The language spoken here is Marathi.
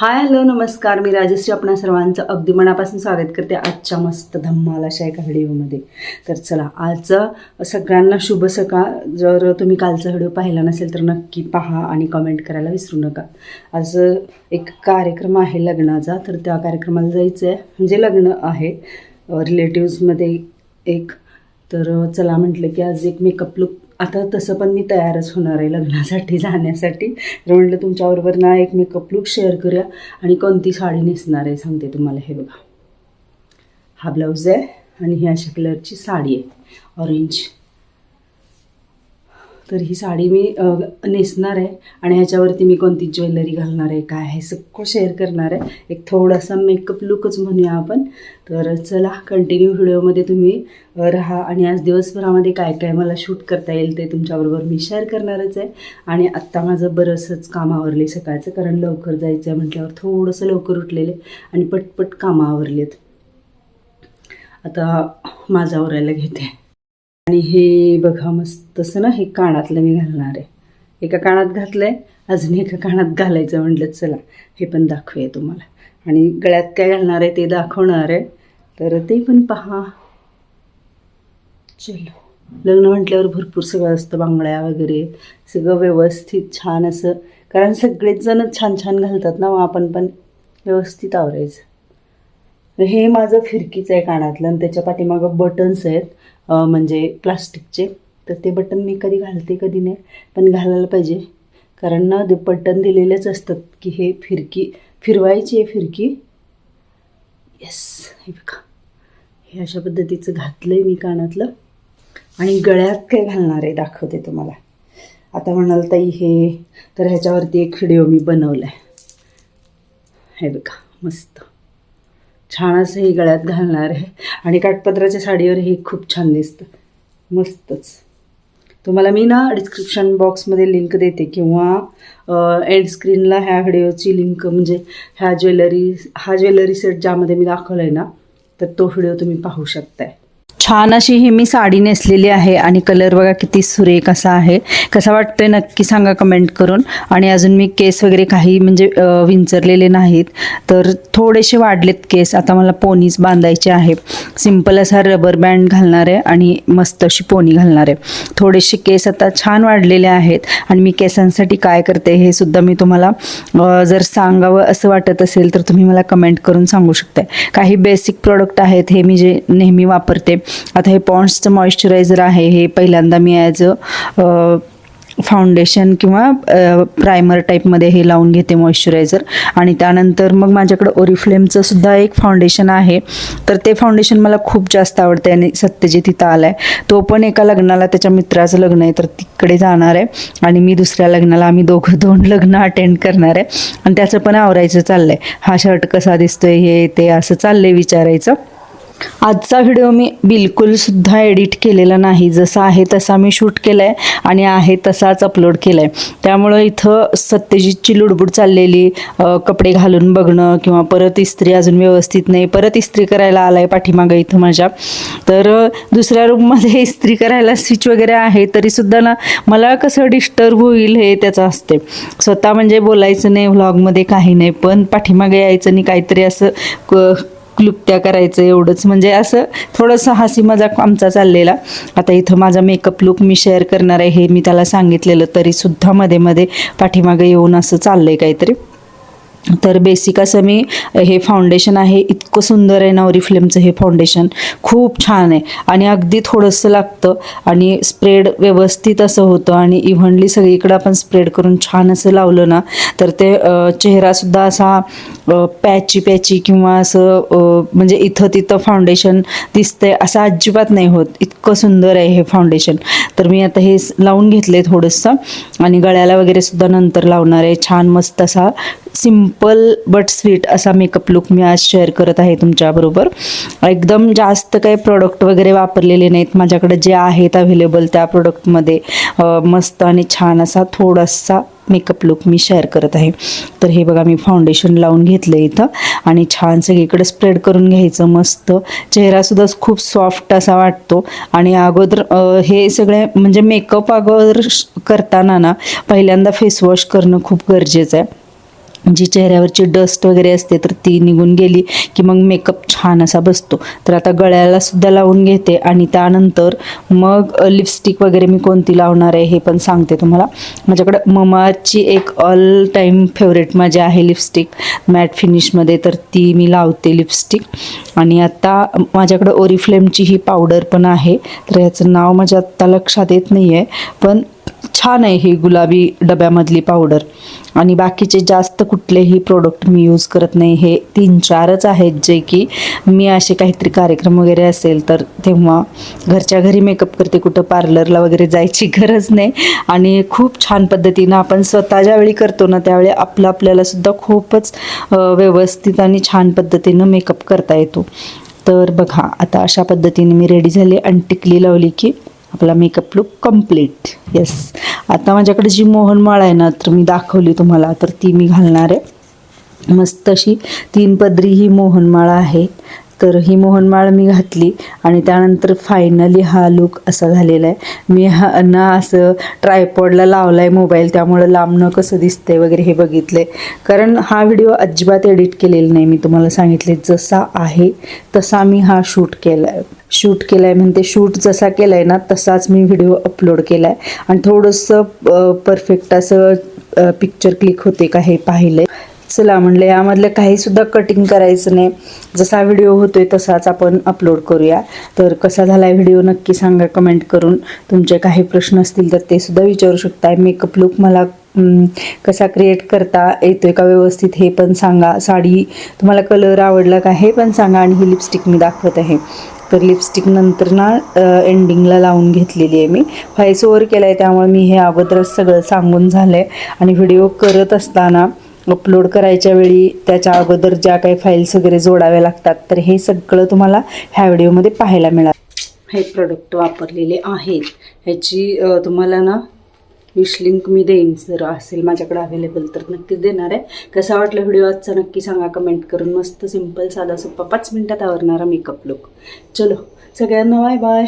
हाय हॅलो नमस्कार. मी राजश्री. आपणा सर्वांचं अगदी मनापासून स्वागत करते आजच्या मस्त धम्माल अशा एका व्हिडिओमध्ये. तर चला आजचं सगळ्यांना शुभ सकाळ. जर तुम्ही कालचा व्हिडिओ पाहिला नसेल तर नक्की पहा आणि कमेंट करायला विसरू नका. आज एक कार्यक्रम आहे लग्नाचा. तर त्या कार्यक्रमाला जायचं आहे म्हणजे लग्न आहे. रिलेटिव्समध्ये एक. तर चला म्हटलं की आज एक मेकअप लुक आता तसं पण मी तयारच होणार आहे लग्नासाठी जाण्यासाठी. तर म्हटलं तुमच्याबरोबर ना एक मेकअप लुक शेअर करूया आणि कोणती साडी नेसणार आहे सांगते तुम्हाला. हे बघा. हा ब्लाऊज आहे आणि ही अशा कलरची साडी आहे. ऑरेंज तर ही साडी मी नेसणार आहे आणि ह्याच्यावरती मी कोणती ज्वेलरी घालणार आहे काय आहे सगळं शेअर करणार आहे. एक थोडासा मेकअप लुकच म्हणूया आपण. तर चला कंटिन्यू व्हिडिओमध्ये तुम्ही राहा आणि आज दिवसभरामध्ये काय काय मला शूट करता येईल ते तुमच्याबरोबर मी शेअर करणारच आहे. आणि आत्ता माझं बरंचसंच काम आवरले सकाळचं कारण लवकर जायचं आहे म्हटल्यावर थोडंसं लवकर उठलेले आणि पटपट कामं आवरलेत. आता माझं आवरायला घेते. आणि हे बघा मस्त असं ना हे कानातलं मी घालणार आहे. एका कानात घातलं आहे अजून एका कानात घालायचं म्हटलं चला हे पण दाखवूया तुम्हाला. आणि गळ्यात काय घालणार आहे ते दाखवणार आहे. तर ते पण पहा. चलो. लग्न म्हटल्यावर भरपूर सगळं असतं बांगड्या वगैरे. सगळं व्यवस्थित छान असं. कारण सगळेच जण छान छान घालतात ना मग आपण पण व्यवस्थित आवरायचं. हे माझं फिरकीचं आहे कानातलं आणि त्याच्या पाठीमागं बटन्स आहेत. म्हणजे प्लास्टिकचे. तर ते बटन मी कधी घालते कधी नाही. पण घालायला पाहिजे. कारण ना ते बटन दिलेलेच असतात की हे फिरकी फिरवायची आहे फिरकी. येस हे बघा. हे अशा पद्धतीचं घातलं आहे मी कानातलं. आणि गळ्यात काय घालणार आहे दाखवते तुम्हाला. आता म्हणाल ताई हे तर ह्याच्यावरती एक व्हिडिओ मी बनवला आहे हे बघा मस्त. छान असं हे गळ्यात घालणार आहे. आणि काठपदराच्या साडीवर हे खूप छान दिसतं. मस्तच. तुम्हाला मी ना डिस्क्रिप्शन बॉक्समध्ये लिंक देते किंवा एंड स्क्रीनला ह्या व्हिडिओची लिंक म्हणजे ह्या ज्वेलरी हा ज्वेलरी सेट ज्यामध्ये मी दाखवला आहे ना तर तो व्हिडिओ तुम्ही पाहू शकताय. छान अशी ही मी साडी नेसलेली आहे आणि कलर बघा किती सुरेख असा आहे. कसा वाटतोय नक्की सांगा कमेंट करून. आणि अजून मी केस वगैरे काही म्हणजे विंचरलेले नाहीत. तर थोडेसे वाढलेत केस. आता मला पोनीज बांधायचे आहे सिंपल असा रबर बँड घालणार आहे आणि मस्त अशी पोनी घालणार आहे. थोडेसे केस आता छान वाढलेले आहेत. आणि मी केसांसाठी काय करते हे सुद्धा मी तुम्हाला जर सांगावं असं वाटत असेल तर तुम्ही मला कमेंट करून सांगू शकताय. काही बेसिक प्रोडक्ट आहेत हे मी जे नेहमी वापरते. आता हे पॉन्ड्सचं मॉइश्चरायझर आहे हे पहिल्यांदा मी ॲज अ फाउंडेशन किंवा प्रायमर टाईपमध्ये हे लावून घेते मॉइश्चरायझर. आणि त्यानंतर मग माझ्याकडं ओरिफ्लेमचं सुद्धा एक फाउंडेशन आहे. तर ते फाउंडेशन मला खूप जास्त आवडते आणि सत्यजित तिथं आला आहे तो पण एका लग्नाला त्याच्या मित्राचं लग्न आहे तर तिकडे जाणार आहे. आणि मी दुसऱ्या लग्नाला आम्ही दोघं दोन लग्न अटेंड करणार आहे. आणि त्याचं पण आवरायचं चाललं आहे हा शर्ट कसा दिसतोय हे ते असं चाललं आहे विचारायचं. आजचा व्हिडिओ मी बिलकुल सुद्धा एडिट केलेला नाही. जसा आहे तसा मी शूट केला आहे आणि आहे तसाच अपलोड केला आहे त्यामुळं इथं सत्यजितची लुडबुड चाललेली कपडे घालून बघणं किंवा परत इस्त्री अजून व्यवस्थित नाही. परत इस्त्री करायला आला आहे पाठीमागं इथं माझ्या. तर दुसऱ्या रूममध्ये इस्त्री करायला स्विच वगैरे आहे तरीसुद्धा ना मला कसं डिस्टर्ब होईल हे त्याचं असते स्वतः म्हणजे बोलायचं नाही व्लॉगमध्ये काही नाही. पण पाठीमागे यायचं आणि काहीतरी असं क क्लुप्त्या करायचं एवढंच. म्हणजे असं थोडंसं हसी मजाक आमचा चाललेला. आता इथं माझा मेकअप लुक मी शेअर करणार आहे हे मी त्याला सांगितलेलं तरीसुद्धा मध्ये मध्ये पाठीमागे येऊन असं चाललंय काहीतरी. तर बेसिक असं मी हे फाउंडेशन आहे इतकं सुंदर आहे नवरी फिल्मचं हे फाउंडेशन खूप छान आहे. आणि अगदी थोडंसं लागतं. आणि स्प्रेड व्यवस्थित असं होतं. आणि इव्हनली सगळीकडं आपण स्प्रेड करून छान असं लावलं ना तर ते चेहरासुद्धा असा पॅची पॅची किंवा असं म्हणजे इथं तिथं फाउंडेशन दिसतंय असं अजिबात नाही होत. इतकं सुंदर आहे हे फाउंडेशन तर मी आता हे लावून घेतले थोडंसं. आणि गळ्याला वगैरे सुद्धा नंतर लावणार आहे. छान मस्त असा सिंपल बट स्वीट असा मेकअप लुक मी आज शेअर करत आहे तुमच्याबरोबर. एकदम जास्त काही प्रोडक्ट वगैरे वापरलेले नाहीत. माझ्याकडे जे आहेत अवेलेबल त्या प्रोडक्टमध्ये मस्त आणि छान असा थोडासा मेकअप लुक मी शेअर करत आहे. तर हे बघा मी फाउंडेशन लावून घेतलं इथं आणि छान सगळीकडे स्प्रेड करून घ्यायचं मस्त. चेहरासुद्धा खूप सॉफ्ट असा वाटतो. आणि अगोदर हे सगळे म्हणजे मेकअप अगोदर श- करताना ना पहिल्यांदा फेसवॉश करणं खूप गरजेचं आहे. जी चेहऱ्यावरची डस्ट वगैरे असते तर ती निघून गेली की मग मेकअप छान असा बसतो. तर आता गळ्याला सुद्धा लावून घेते आणि त्यानंतर मग लिपस्टिक वगैरे मी कोणती लावणार आहे हे पण सांगते तुम्हाला. माझ्याकडं ममाची एक ऑल टाईम फेवरेट माझी आहे लिपस्टिक मॅट फिनिशमध्ये तर ती मी लावते लिपस्टिक आणि आता माझ्याकडं ओरिफ्लेमची ही पावडर पण आहे तर याचं नाव माझ्या आत्ता लक्षात येत नाही आहे पण छान आहे ही गुलाबी डब्यामधली पावडर आणि बाकीचे जास्त कुठलेही प्रोडक्ट मी यूज करत नाही. हे तीन चारच आहेत जे की मी असे काहीतरी कार्यक्रम वगैरे असेल तर तेव्हा घरच्या घरी मेकअप करते. कुठं पार्लरला वगैरे जायची गरज नाही. आणि खूप छान पद्धतीनं आपण स्वतः ज्यावेळी करतो ना त्यावेळी आपलं आपल्याला सुद्धा खूपच व्यवस्थित आणि छान पद्धतीनं मेकअप करता येतो. तर बघा आता अशा पद्धतीने मी रेडी झाले. आणि टिकली लावली की आपला मेकअप लुक कंप्लीट येस आता माझ्याकडे जी मोहनमाळ आहे ना तर मी दाखवली तुम्हाला. तर ती मी घालणार आहे. मस्त अशी तीन पदरी ही मोहनमाळ आहे. तर ही मोहनमाळ मी घातली आणि त्यानंतर फायनली हा लुक असा झालेला आहे. मी हा ना असं ट्रायपॉडला लावला आहे मोबाईल त्यामुळं लांबणं कसं दिसतंय वगैरे हे बघितले कारण हा व्हिडिओ अजिबात एडिट केलेला नाही मी तुम्हाला सांगितले. जसा आहे तसा मी हा शूट केला आहे शूट केला आहे म्हणते शूट जसा केला आहे ना तसाच मी व्हिडिओ अपलोड केला आहे आणि थोडंसं परफेक्ट असं पिक्चर क्लिक होते का हे पाहिलं चला म्हणलं यामधलं काही सुद्धा कटिंग करायचं नाही. जसा व्हिडिओ होतोय तसाच आपण अपलोड करूया. तर कसा झाला व्हिडिओ नक्की सांगा कमेंट करून. तुमचे काही प्रश्न असतील तर ते सुद्धा विचारू शकताय. मेकअप लुक मला कसा क्रिएट करता येतोय का व्यवस्थित हे पण सांगा. साडी तुम्हाला कलर आवडला का हे पण सांगा. आणि ही लिपस्टिक मी दाखवत आहे. तर लिपस्टिक नंतर ना एंडिंगला लावून घेतलेली आहे मी. व्हॉइस ओव्हर केला आहे त्यामुळे मी हे अगोदरच सगळं सांगून झालं आहे आणि व्हिडिओ करत असताना अपलोड करायच्या वेळी त्याच्या अगोदर ज्या काही फाईल्स वगैरे जोडाव्या लागतात तर हे सगळं तुम्हाला ह्या व्हिडिओमध्ये पाहायला मिळालं. हे प्रोडक्ट वापरलेले आहेत. ह्याची तुम्हाला ना विश लिंक मी देईन. जर असेल माझ्याकडे अवेलेबल तर नक्कीच देणार आहे. कसा वाटला व्हिडिओ आजचा नक्की सांगा. कमेंट करून मस्त सिंपल साधा सोप्पा पाच मिनटात आवरणारा मेकअप लुक चलो सगळ्यांना बाय बाय